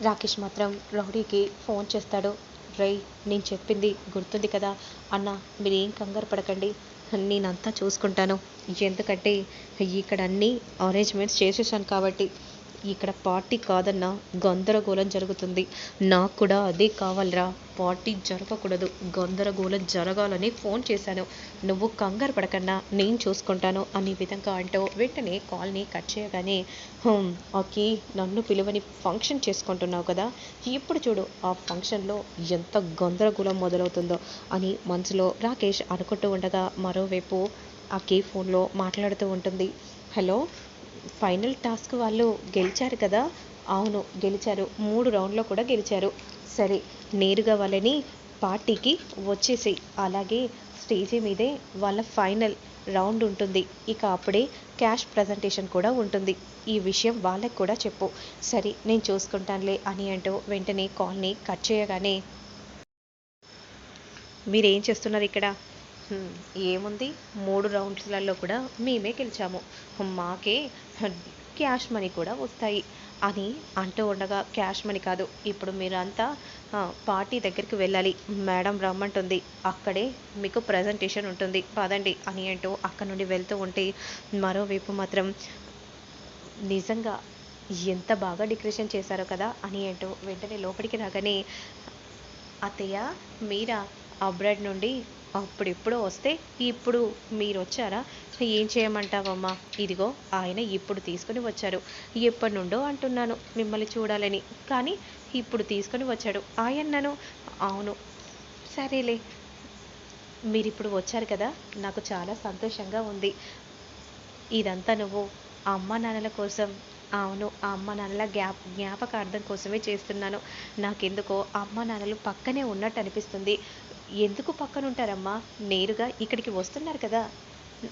రాకేష్ మాత్రం రౌడీకి ఫోన్ చేస్తాడు. రై నేను చెప్పింది గుర్తుంది కదా? అన్న మీరేం కంగారు పడకండి. నేనంతా చూసుకుంటాను. ఎందుకంటే ఇక్కడ అన్ని అరేంజ్మెంట్స్ చేసేసాను కాబట్టి. ఇక్కడ పార్టీ కాదన్నా గందరగోళం జరుగుతుంది. నాకు కూడా అదే కావాలరా. పార్టీ జరగకూడదు గందరగోళం జరగాలని ఫోన్ చేశాను. నువ్వు కంగారు పడకన్నా నేను చూసుకుంటాను అనే విధంగా అంటూ వెంటనే కాల్ని కట్ చేయగానే "హుమ్, ఓకే నన్ను పిలువని ఫంక్షన్ చేసుకుంటున్నావు కదా. ఇప్పుడు చూడు ఆ ఫంక్షన్లో ఎంత గందరగోళం మొదలవుతుందో అని మనసులో రాకేష్ అనుకుంటూ ఉండగా మరోవైపు అక్కి ఫోన్లో మాట్లాడుతూ ఉంటుంది. హలో ఫైనల్ టాస్క్ వాళ్ళు గెలిచారు కదా? అవును గెలిచారు. మూడు రౌండ్లో కూడా గెలిచారు. సరే నేరుగా వాళ్ళని పార్టీకి వచ్చేసి అలాగే స్టేజీ మీదే వాళ్ళ ఫైనల్ రౌండ్ ఉంటుంది. ఇక అప్పుడే క్యాష్ ప్రజెంటేషన్ కూడా ఉంటుంది. ఈ విషయం వాళ్ళకి కూడా చెప్పు. సరే నేను చూసుకుంటానులే అని అంటూ వెంటనే కాల్ని కట్ చేయగానే మీరేం చేస్తున్నారు ఇక్కడ? ఏముంది? మూడు రౌండ్స్లలో కూడా మేమే గెలిచాము. మాకే క్యాష్ మనీ కూడా వస్తాయి. అని అంటూ ఉండగా క్యాష్ మనీ కాదు ఇప్పుడు మీరంతా పార్టీ దగ్గరికి వెళ్ళాలి. మేడం రమ్మంటుంది. అక్కడే మీకు ప్రజెంటేషన్ ఉంటుంది. పదండి అని అంటూ అక్కడ నుండి వెళ్తూ ఉంటే మరోవైపు మాత్రం నిజంగా ఎంత బాగా డెకరేషన్ చేశారో కదా అని అంటూ వెంటనే లోపలికి రాగానే అత్తయ్య మీరా అబ్రాడ్ నుండి అప్పుడెప్పుడో వస్తే ఇప్పుడు మీరు వచ్చారా ఏం చేయమంటావమ్మా? ఇదిగో ఆయన ఇప్పుడు తీసుకుని వచ్చారు ఎప్పటి నుండో అంటున్నాను మిమ్మల్ని చూడాలని. కానీ ఇప్పుడు తీసుకొని వచ్చాడు. ఆయన్నను? అవును. సరేలే. మీరు ఇప్పుడు వచ్చారు కదా? నాకు చాలా సంతోషంగా ఉంది. ఇదంతా నువ్వు అమ్మ నాన్నల కోసం. అవును ఆ అమ్మ నాన్నల జ్ఞాప జ్ఞాపకార్థం కోసమే చేస్తున్నాను. నాకెందుకో అమ్మ నాన్నలు పక్కనే ఉన్నట్టు అనిపిస్తుంది ఎందుకు పక్కన ఉంటారమ్మా నేరుగా ఇక్కడికి వస్తున్నారు కదా.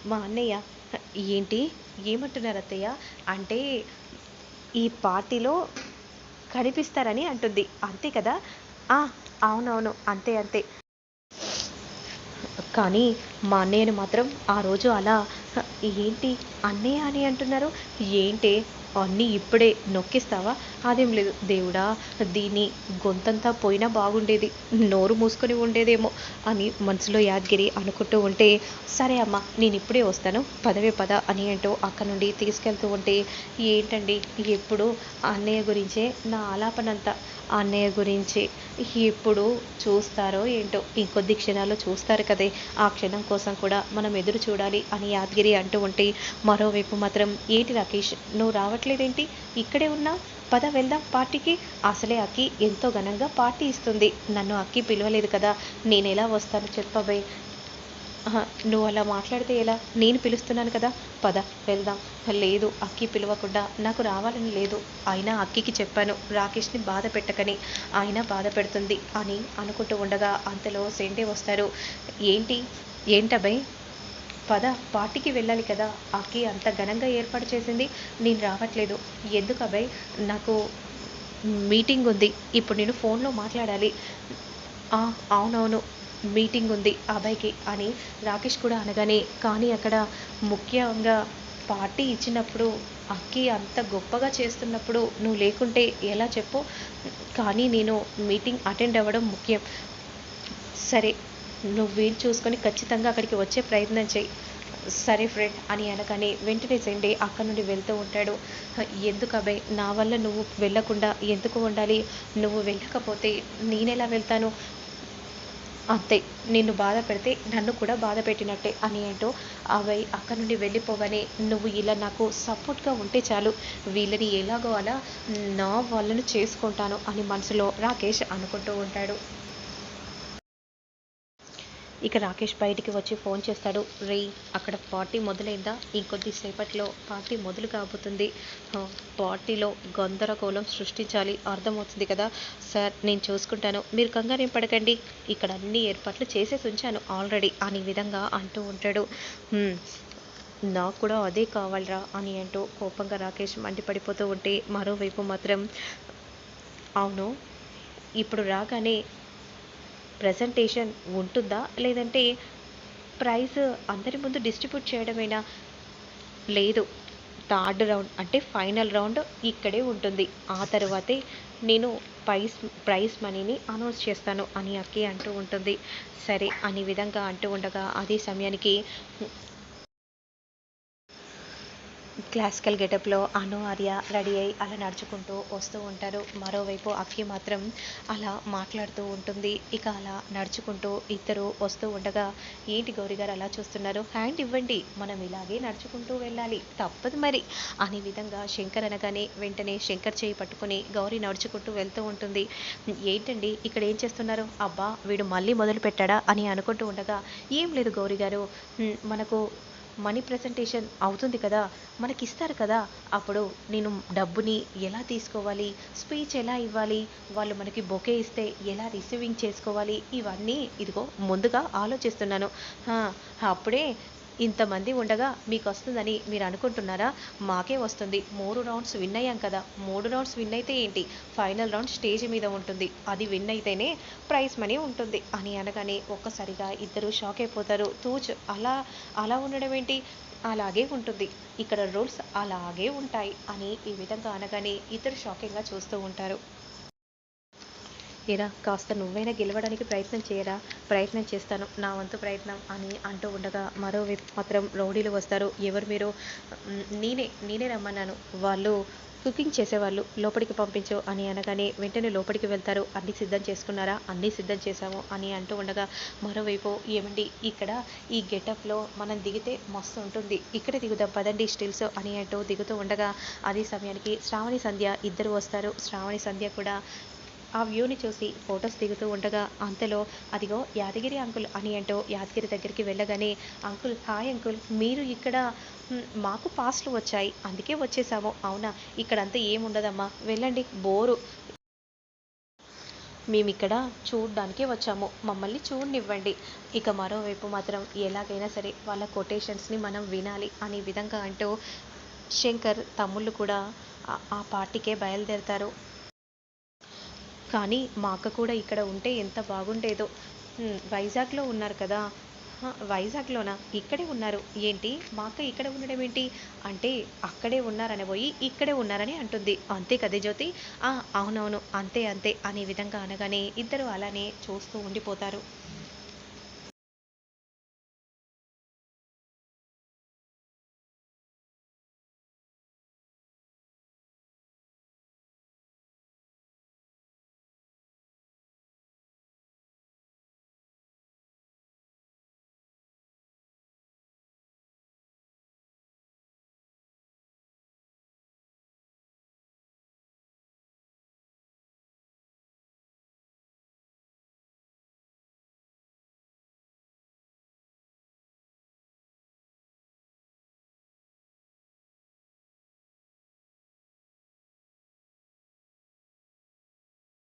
మా అన్నయ్య ఏంటి? ఏమంటున్నారు అత్తయ్య? అంటే ఈ పార్టీలో కనిపిస్తారని అంటుంది. అంతే కదా? "ఆ, అవునవును. అంతే అంతే. కానీ మా అన్నయ్యను మాత్రం ఆ రోజు అలా ఏంటి? అన్నయ్య అని అంటున్నారు? ఏంటి? అన్నీ ఇప్పుడే నొక్కిస్తావా? అదేం లేదు. దేవుడా దీన్ని గొంతంతా పోయినా బాగుండేది. నోరు మూసుకొని ఉండేదేమో అని మనసులో యాదగిరి అనుకుంటూ ఉంటే సరే అమ్మ నేను ఇప్పుడే వస్తాను. పదవే పద అని అంటూ అక్కడ నుండి తీసుకెళ్తూ ఉంటే ఏంటండి ఎప్పుడు అన్నయ్య గురించే? నా ఆలాపనంతా అన్నయ్య గురించి. ఎప్పుడు చూస్తారో ఏంటో? ఇంకొద్ది క్షణాల్లో చూస్తారు కదే. ఆ క్షణం కోసం కూడా మనం ఎదురు చూడాలి అని యాదగిరి అంటూ ఉంటే మరోవైపు మాత్రం ఏంటి రాకేష్? నువ్వు రావట్లేదేంటి ఇక్కడే ఉన్నా? పద వెళ్దాం. పార్టీకి? అసలే అక్కి ఎంతో ఘనంగా పార్టీ ఇస్తుంది. నన్ను అక్కి పిలవలేదు కదా. నేను ఎలా వస్తాను చెప్పబోయ్ నువ్వు అలా మాట్లాడితే ఎలా? నేను పిలుస్తున్నాను కదా. పద వెళ్దాం. లేదు అక్కి పిలవకుండా నాకు రావాలని లేదు. అయినా అక్కికి చెప్పాను. రాకేష్ని బాధ పెట్టకని. అయినా బాధ పెడుతుంది అని అనుకుంటూ ఉండగా అంతలో సెంటే వస్తారు. ఏంటి? ఏంటబ్బాయి? పద పార్టీకి వెళ్ళాలి కదా. అక్కి అంత ఘనంగా ఏర్పాటు చేసింది. నేను రావట్లేదు. ఎందుకు అబ్బాయి నాకు మీటింగ్ ఉంది. ఇప్పుడు నేను ఫోన్లో మాట్లాడాలి. అవునవును. మీటింగ్ ఉంది అబ్బాయికి అని రాకేష్ కూడా అనగానే కానీ అక్కడ ముఖ్యంగా పార్టీ ఇచ్చినప్పుడు అక్కి అంత గొప్పగా చేస్తున్నప్పుడు నువ్వు లేకుంటే ఎలా చెప్పు? కానీ నేను మీటింగ్ అటెండ్ అవ్వడం ముఖ్యం. సరే నువ్వు వీలు చూసుకొని ఖచ్చితంగా అక్కడికి వచ్చే ప్రయత్నం చేయి. సరే ఫ్రెండ్ అని అనగానే వెంటనే సెండే అక్కడ నుండి వెళ్తూ ఉంటాడు. ఎందుకు అబ్బాయి నా వల్ల నువ్వు వెళ్ళకుండా ఎందుకు ఉండాలి? నువ్వు వెళ్ళకపోతే నేనెలా వెళ్తాను? అంతే నిన్ను బాధ పెడితే నన్ను కూడా బాధ పెట్టినట్టే అని ఏంటో అబ్బాయి అక్కడ నుండి వెళ్ళిపోగానే నువ్వు ఇలా నాకు సపోర్ట్గా ఉంటే చాలు. వీళ్ళని ఎలాగో అలా నా వాళ్ళను చేసుకుంటాను అని మనసులో రాకేష్ అనుకుంటూ ఉంటాడు. ఇక రాకేష్ బయటికి వచ్చి ఫోన్ చేస్తాడు. రే అక్కడ పార్టీ మొదలైందా? ఇంకొద్ది సేపట్లో పార్టీ మొదలు కాబోతుంది. పార్టీలో గందరగోళం సృష్టించాలి. అర్థమవుతుంది కదా? సార్ నేను చూసుకుంటాను. మీరు కంగారేం పడకండి. ఇక్కడ అన్ని ఏర్పాట్లు చేసేసి ఉంచాను ఆల్రెడీ అని విధంగా అంటూ ఉంటాడు. నాకు కూడా అదే కావాలరా అని అంటూ కోపంగా రాకేష్ మండిపడిపోతూ ఉంటే మరోవైపు మాత్రం అవును ఇప్పుడు రాగానే ప్రజెంటేషన్ ఉంటుందా? లేదంటే ప్రైజ్ అందరి ముందు డిస్ట్రిబ్యూట్ చేయడమేనా? లేదు. థర్డ్ రౌండ్ అంటే ఫైనల్ రౌండ్ ఇక్కడే ఉంటుంది. ఆ తర్వాతే నేను ప్రైస్ ప్రైజ్ మనీని అనౌన్స్ చేస్తాను అని అక్కి అంటూ ఉంటుంది. సరే అనే విధంగా అంటూ ఉండగా అదే సమయానికి క్లాసికల్ గెటప్లో అను ఆర్య రెడీ అయ్యి అలా నడుచుకుంటూ వస్తూ ఉంటారు. మరోవైపు అక్కి మాత్రం అలా మాట్లాడుతూ ఉంటుంది. ఇక అలా నడుచుకుంటూ ఇద్దరు వస్తూ ఉండగా ఏంటి గౌరీ గారు అలా చూస్తున్నారు? హ్యాండ్ ఇవ్వండి. మనం ఇలాగే నడుచుకుంటూ వెళ్ళాలి. తప్పదు మరి అనే విధంగా శంకర్ అనగానే వెంటనే శంకర్ చేయి పట్టుకుని గౌరీ నడుచుకుంటూ వెళ్తూ ఉంటుంది. ఏంటండి? ఇక్కడ ఏం చేస్తున్నారు? అబ్బా వీడు మళ్ళీ మొదలు పెట్టాడా అని అనుకుంటూ ఉండగా ఏం లేదు గౌరీ గారు. మనకు మనీ ప్రజెంటేషన్ అవుతుంది కదా మనకి ఇస్తారు కదా అప్పుడు నేను డబ్బుని ఎలా తీసుకోవాలి స్పీచ్ ఎలా ఇవ్వాలి వాళ్ళు మనకి బొకే ఇస్తే ఎలా రిసీవింగ్ చేసుకోవాలి ఇవన్నీ ఇదిగో ముందుగా ఆలోచిస్తున్నాను. హా, అప్పుడే ఇంతమంది ఉండగా మీకు వస్తుందని మీరు అనుకుంటున్నారా మాకే వస్తుంది. మూడు రౌండ్స్ విన్ అయ్యాం కదా. మూడు రౌండ్స్ విన్ అయితే ఏంటి? ఫైనల్ రౌండ్ స్టేజ్ మీద ఉంటుంది. అది విన్ అయితేనే ప్రైజ్ మనీ ఉంటుంది. అని అనగానే ఒక్కసారిగా ఇద్దరు షాక్ అయిపోతారు. తూచ్ అలా అలా ఉండడం ఏంటి? అలాగే ఉంటుంది. ఇక్కడ రూల్స్ అలాగే ఉంటాయి అని ఈ విధంగా అనగానే ఇద్దరు షాకింగ్గా చూస్తూ ఉంటారు. ఇరా కాస్త నువ్వైనా గెలవడానికి ప్రయత్నం చేయరా? ప్రయత్నం చేస్తాను. నా వంతు ప్రయత్నం అని అంటూ ఉండగా మరోవైపు మాత్రం రౌడీలు వస్తారు. ఎవరు మీరు? నేనే నేనే రమ్మన్నాను. వాళ్ళు కుకింగ్ చేసేవాళ్ళు. లోపలికి పంపించు అని అనగానే వెంటనే లోపలికి వెళ్తారు. అన్నీ సిద్ధం చేసుకున్నారా? అన్నీ సిద్ధం చేశాము అని అంటూ ఉండగా మరోవైపు ఏమండి ఇక్కడ ఈ గెటప్లో మనం దిగితే మస్తు ఉంటుంది. ఇక్కడ దిగుదాం పదండి స్టిల్స్ అని అంటూ దిగుతూ ఉండగా అదే సమయానికి శ్రావణి సంధ్య ఇద్దరు వస్తారు. శ్రావణి సంధ్య కూడా ఆ వ్యూని చూసి ఫొటోస్ దిగుతూ ఉండగా అంతలో అదిగో యాదగిరి అంకుల్ అని అంటూ యాదగిరి దగ్గరికి వెళ్ళగానే అంకుల్ హాయ్ అంకుల్ మీరు ఇక్కడ మాకు పాస్లు వచ్చాయి అందుకే వచ్చేసాము. అవునా? ఇక్కడంతా ఏముండదమ్మా? వెళ్ళండి బోరు. మేము ఇక్కడ వచ్చాము. మమ్మల్ని చూడనివ్వండి. ఇక మరోవైపు మాత్రం ఎలాగైనా సరే వాళ్ళ కొటేషన్స్ని మనం వినాలి అనే విధంగా అంటూ శంకర్ తమ్ముళ్ళు కూడా ఆ పార్టీకే బయలుదేరతారు. కానీ మా అక్క కూడా ఇక్కడ ఉంటే ఎంత బాగుండేదో. వైజాగ్లో ఉన్నారు కదా. వైజాగ్లోనా? ఇక్కడే ఉన్నారు. ఏంటి? మా అక్క ఇక్కడ ఉండడం ఏంటి? అంటే అక్కడే ఉన్నారని పోయి ఇక్కడే ఉన్నారని అంటుంది. అంతే కదే జ్యోతి? "ఆ, అవునవును. అంతే అంతే. అనే విధంగా అనగానే ఇద్దరు అలానే చూస్తూ ఉండిపోతారు.